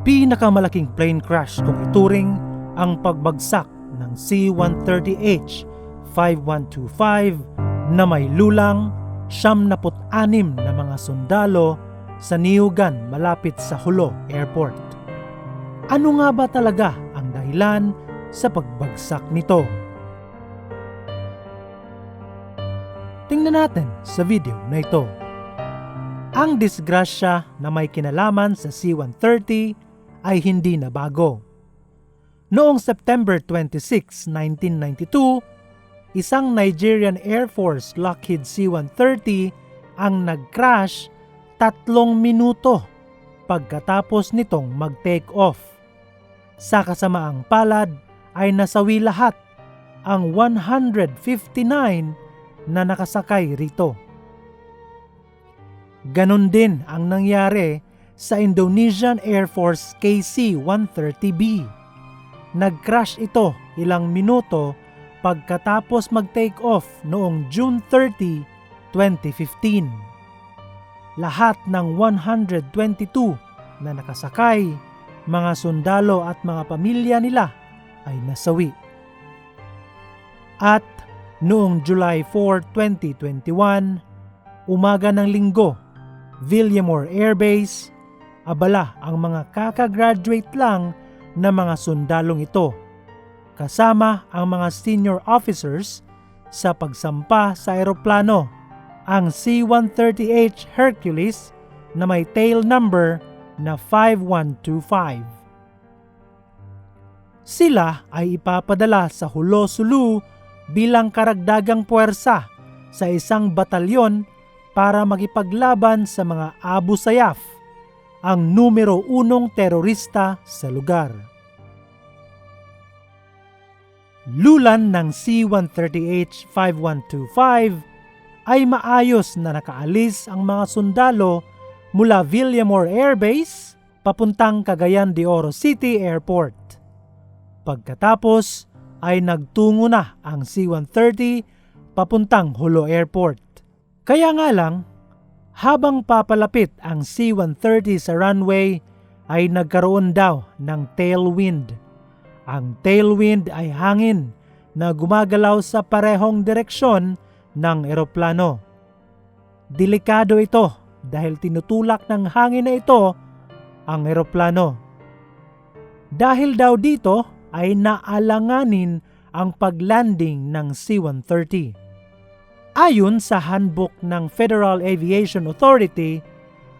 Pinakamalaking plane crash kung ituring ang pagbagsak ng C-130H 5125 na may lulang 76 na mga sundalo sa Niugan malapit sa Hulo Airport. Ano nga ba talaga ang dahilan sa pagbagsak nito? Tingnan natin sa video na ito. Ang disgrasya na may kinalaman sa C-130 ay hindi na bago. Noong September 26, 1992, isang Nigerian Air Force Lockheed C-130 ang nag-crash tatlong minuto pagkatapos nitong mag-take off. Sa kasamaang palad ay nasawi lahat ang 159 na nakasakay rito. Ganon din ang nangyari sa Indonesian Air Force KC-130B. Nag-crash ito ilang minuto pagkatapos mag-take off noong June 30, 2015. Lahat ng 122 na nakasakay, mga sundalo at mga pamilya nila ay nasawi. At noong July 4, 2021, umaga ng linggo, Villamore Air Base, abala ang mga kakagraduate lang na mga sundalong ito, kasama ang mga senior officers sa pagsampa sa eroplano, ang C-130H Hercules na may tail number na 5125. Sila ay ipapadala sa Hulo Sulu bilang karagdagang puwersa sa isang batalyon para makipaglaban sa mga Abu Sayyaf, ang numero unong terorista sa lugar. Lulan ng C-130H 5125 ay maayos na nakaalis ang mga sundalo mula Villamore Air Base papuntang Cagayan de Oro City Airport. Pagkatapos ay nagtungo na ang C-130 papuntang Hulo Airport. Kaya nga lang, habang papalapit ang C-130 sa runway ay nagkaroon daw ng tailwind. Ang tailwind ay hangin na gumagalaw sa parehong direksyon ng eroplano. Delikado ito dahil tinutulak ng hangin na ito ang eroplano. Dahil daw dito ay naalanganin ang paglanding ng C-130. Ayon sa handbook ng Federal Aviation Authority,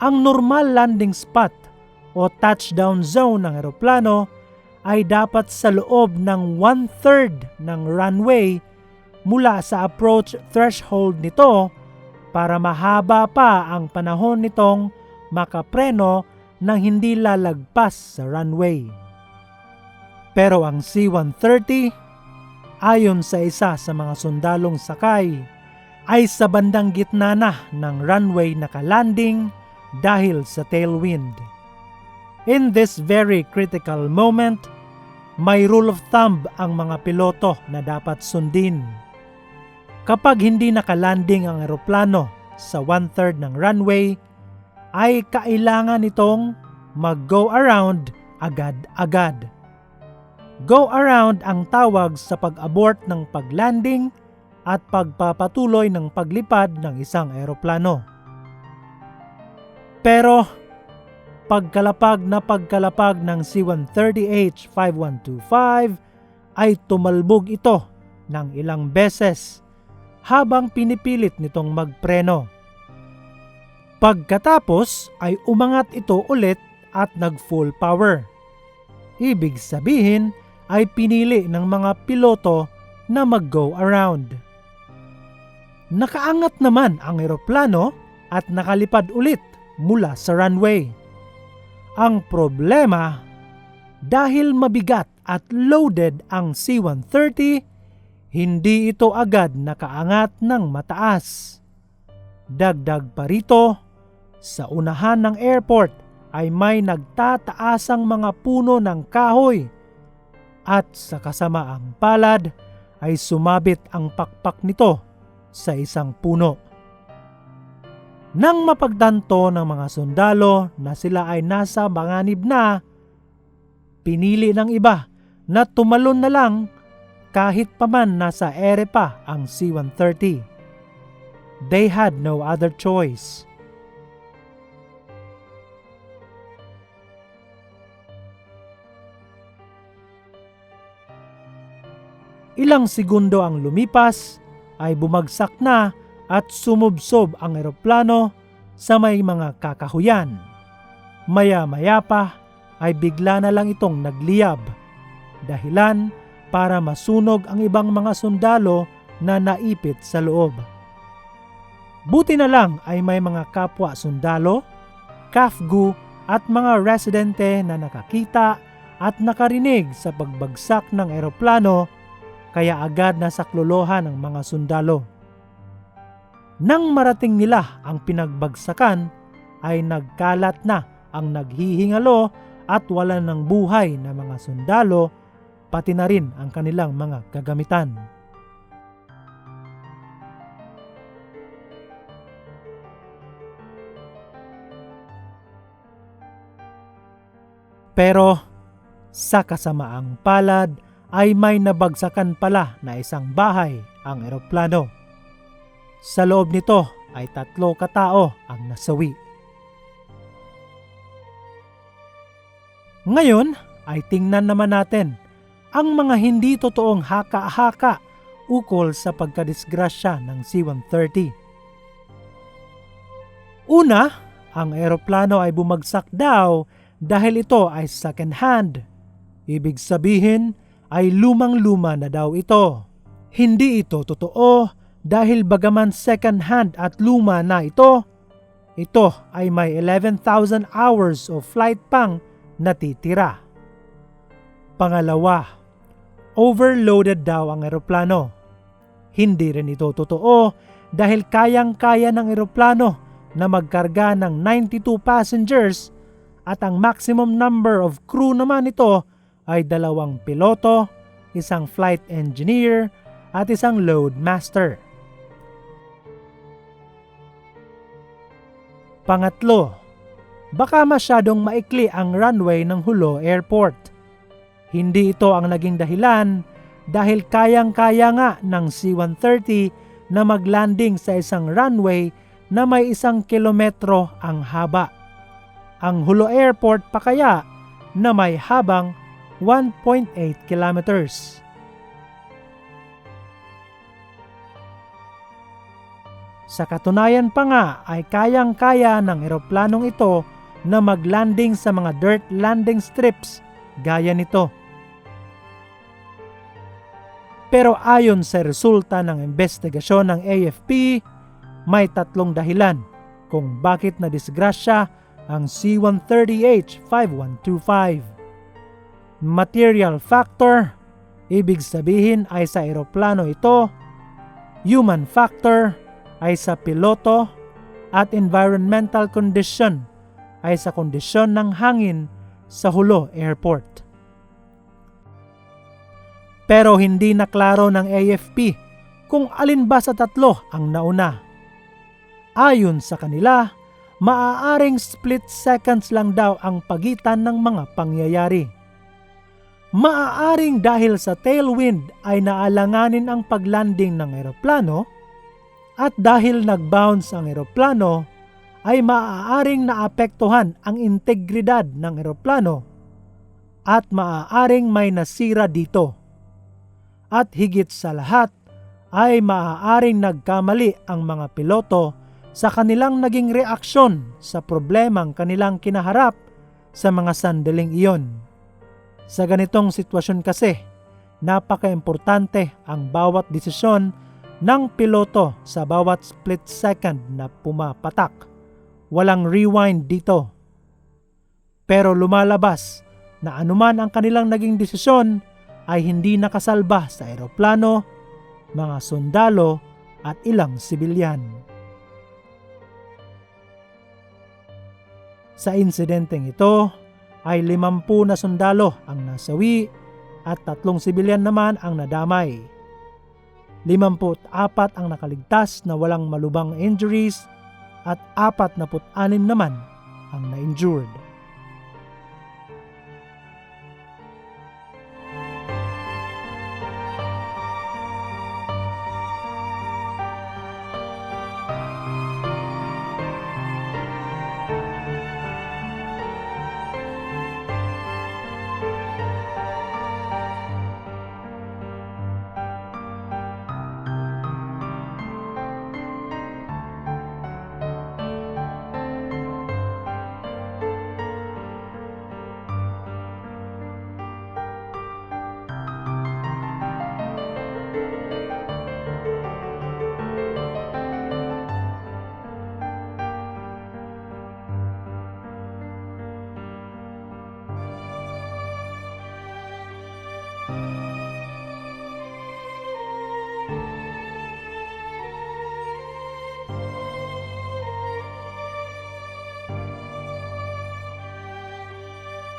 ang normal landing spot o touchdown zone ng eroplano ay dapat sa loob ng one-third ng runway mula sa approach threshold nito para mahaba pa ang panahon nitong makapreno nang hindi lalagpas sa runway. Pero ang C-130, ayon sa isa sa mga sundalong sakay, ay sa bandang gitna na ng runway nakalanding dahil sa tailwind. In this very critical moment, may rule of thumb ang mga piloto na dapat sundin. Kapag hindi nakalanding ang eroplano sa one-third ng runway, ay kailangan itong mag-go around agad-agad. Go around ang tawag sa pag-abort ng paglanding at pagpapatuloy ng paglipad ng isang eroplano. Pero pagkalapag na pagkalapag ng C-130H 5125 ay tumalbog ito ng ilang beses habang pinipilit nitong magpreno. Pagkatapos ay umangat ito ulit at nag-full power. Ibig sabihin ay pinili ng mga piloto na mag-go around. Nakaangat naman ang eroplano at nakalipad ulit mula sa runway. Ang problema, dahil mabigat at loaded ang C-130, hindi ito agad nakaangat ng mataas. Dagdag pa rito, sa unahan ng airport ay may nagtataasang mga puno ng kahoy at sa kasamaang palad ay sumabit ang pakpak nito sa isang puno. Nang mapagtanto ng mga sundalo na sila ay nasa banganib na, pinili ng iba na tumalon na lang kahit paman nasa ere pa ang C-130. They had no other choice. Ilang segundo ang lumipas ay bumagsak na at sumubsob ang eroplano sa may mga kakahuyan. Maya-maya pa ay bigla na lang itong nagliyab. Dahilan para masunog ang ibang mga sundalo na naipit sa loob. Buti na lang ay may mga kapwa sundalo, kafgu at mga residente na nakakita at nakarinig sa pagbagsak ng eroplano kaya agad na saklolohan ang mga sundalo. Nang marating nila ang pinagbagsakan ay nagkalat na ang naghihingalo at wala ng buhay na mga sundalo pati na rin ang kanilang mga kagamitan. Pero sa kasamaang palad ay may nabagsakan pala na isang bahay ang eroplano. Sa loob nito ay tatlo katao ang nasawi. Ngayon ay tingnan naman natin ang mga hindi totoong haka-haka ukol sa pagkadisgrasya ng C-130. Una, ang eroplano ay bumagsak daw dahil ito ay second hand. Ibig sabihin ay lumang-luma na daw ito. Hindi ito totoo dahil bagaman second hand at luma na ito, ito ay may 11,000 hours of flight pang natitira. Pangalawa, overloaded daw ang eroplano. Hindi rin ito totoo dahil kayang-kaya ng eroplano na magkarga ng 92 passengers at ang maximum number of crew naman ito ay dalawang piloto, isang flight engineer, at isang load master. Pangatlo, baka masyadong maikli ang runway ng Hulo Airport. Hindi ito ang naging dahilan dahil kayang-kaya nga ng C-130 na maglanding sa isang runway na may isang kilometro ang haba. Ang Hulo Airport pa kaya na may habang 1.8 kilometers. Sa katunayan pa nga ay kayang-kaya ng eroplanong ito na maglanding sa mga dirt landing strips gaya nito. Pero ayon sa resulta ng investigasyon ng AFP, may tatlong dahilan kung bakit na disgrasya ang C-130H 5125 material factor, ibig sabihin ay sa eroplano ito, human factor ay sa piloto, at environmental condition ay sa kondisyon ng hangin sa Hulo Airport. Pero hindi na klaro ng AFP kung alin ba sa tatlo ang nauna. Ayon sa kanila, maaaring split seconds lang daw ang pagitan ng mga pangyayari. Maaaring dahil sa tailwind ay naalanganin ang paglanding ng eroplano at dahil nag-bounce ang eroplano ay maaaring naapektuhan ang integridad ng eroplano at maaaring may nasira dito. At higit sa lahat ay maaaring nagkamali ang mga piloto sa kanilang naging reaksyon sa problemang kanilang kinaharap sa mga sandaling iyon. Sa ganitong sitwasyon kasi, napaka-importante ang bawat desisyon ng piloto sa bawat split second na pumapatak. Walang rewind dito. Pero lumalabas na anuman ang kanilang naging desisyon ay hindi nakasalba sa eroplano, mga sundalo at ilang sibilyan. Sa insidenteng ito, ay limampu na sundalo ang nasawi at tatlong sibilyan naman ang nadamay. Limamput apat ang nakaligtas na walang malubang injuries at apat na anim naman ang na-injured.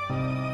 you